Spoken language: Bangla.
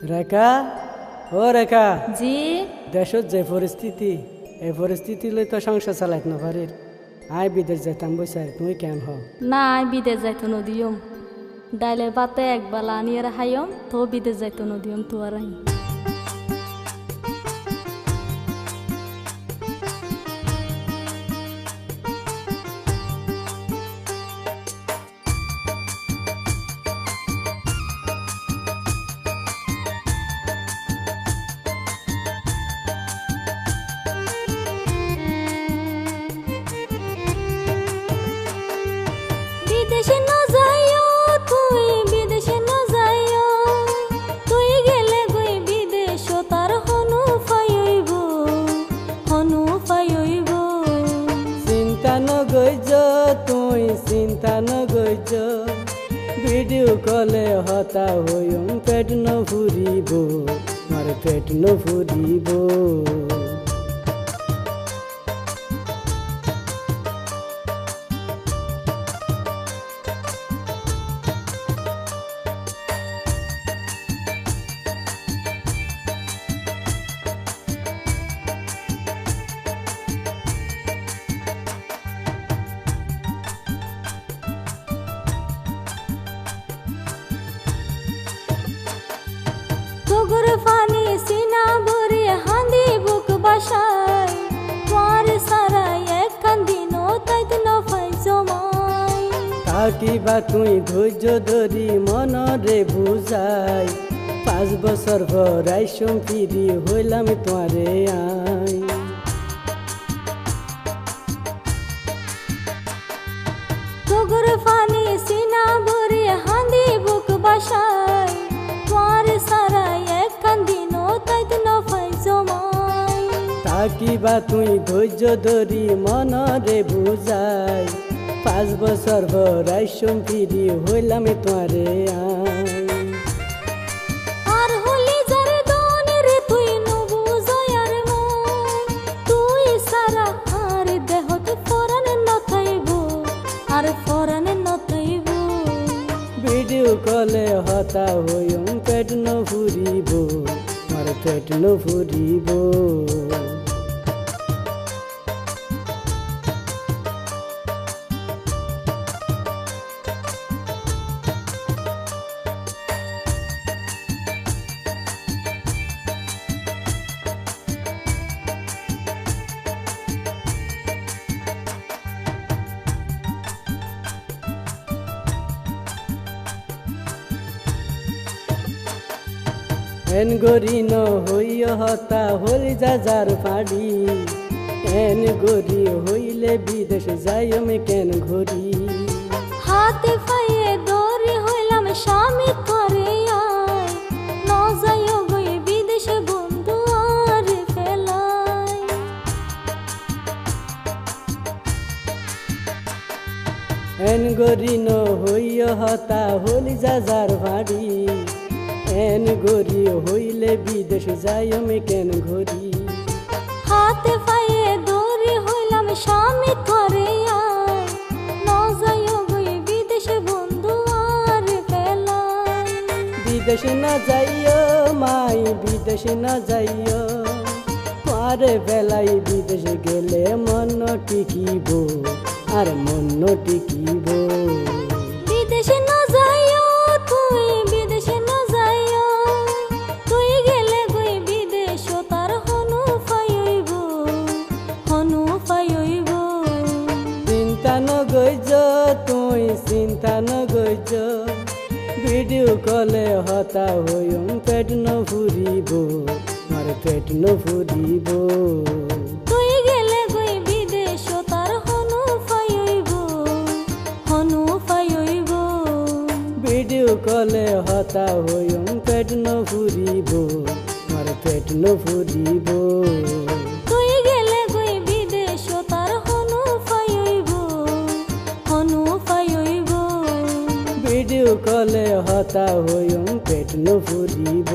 রেখা ও রেখা। জি। দেশত যে পরিস্থিতি এই পরিস্থিতি লই তো সংসার চালাইত নপারি আই বিদেশ যাইতাম বৈসাই তুমি কেন হও? না আই বিদেশ যাইতো নদিয়ম। ডাইলের বাতে একবেলা আনিয়ে রাখাইম তো বিদেশ যাইতো নদিয়ম তো আর চিন্তা নগৈজ ভিডিও কলে হতা হইম পেট নভুরিব আমার পেট নভুরিব তোগর কান্দিন তাই ধৈর্য ধরি মনরে বুঝাই পাঁচ বছর ভরাই সঙ্গী হইলাম তোমারে আই থাকিবা তুই ধৈর্য ধরি মনরে বুঝাই। পাঁচ বছর ভরাই ফিরি হইলাম ভিডিও কলে হতা হইম পেট নভুরিব আমার পেট নভুরিব। এন গরি ন হইয় হতা হলি যাজার পাড়ি। এন গরি হইলে বিদেশ যাই আমি কেন ঘড়ি হাতে পায়ে দৌড়ে হইলাম স্বামী করে আয়। ন গই বিদেশে বন্ধু আর ফেলায় এন গরি ন হইয় হতা হলি যাজার পাড়ি। এন গরি হইলে বিদেশ যাই আমি কেন ঘরি হাতে পায়ে দৌড়ে হইলাম স্বামী করে বিদেশে বন্ধু আর ফেলায় বিদেশে না যাইও মাই বিদেশে না যাইও। পারে বেলাই বিদেশে গেলে মন টিকিব আর মন টিকিব। ভিডিও কলে হতা হইম পেট নভুরিব আমার পেট নভুরিব তুই গেলে গই বিদেশ তার হনু ফাইব হনু ফাইব ভিডিও কলে হতা হইম পেট নভুরিব আমার পেট নভুরিব তুই ভিডিও কলে হতা হইম পেট নভুরিব।